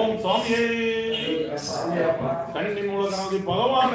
ओम स्वामी भगवान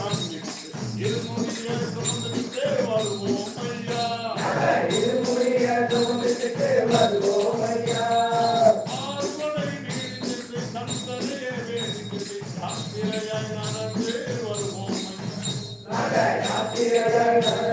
Amen.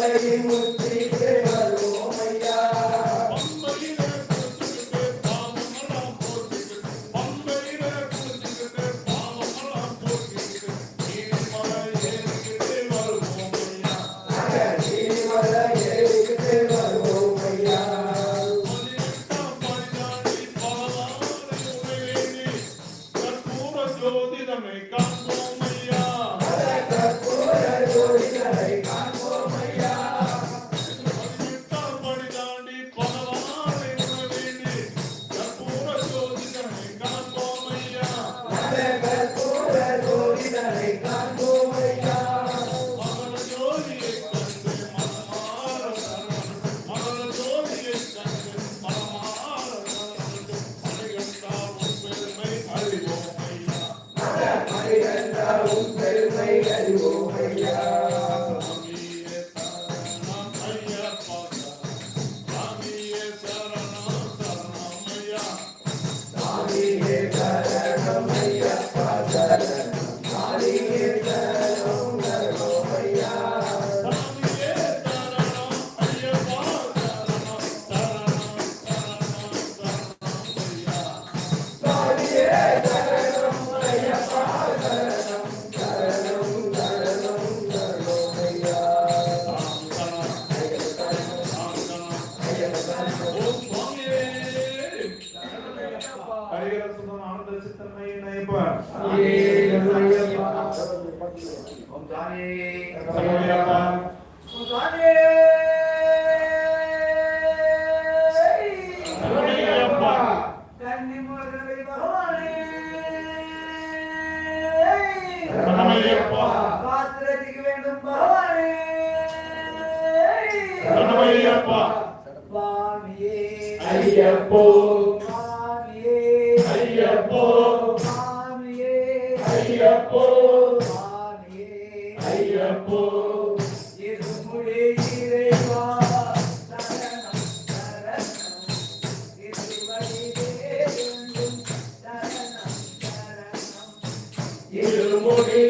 Hallelujah. வீரசுதம் ஆனந்த சித்தன்மை நயப்பார் ஓம் தானே ஓம் தானே Ayappa. Ayappa. ஐயப்போ சுவாமியே ஐயப்போ சுவாமியே ஐயப்போ. இருமுடி இறைவா சரணம் சரணம். இருவடிவே சரணம் சரணம். இருமுடி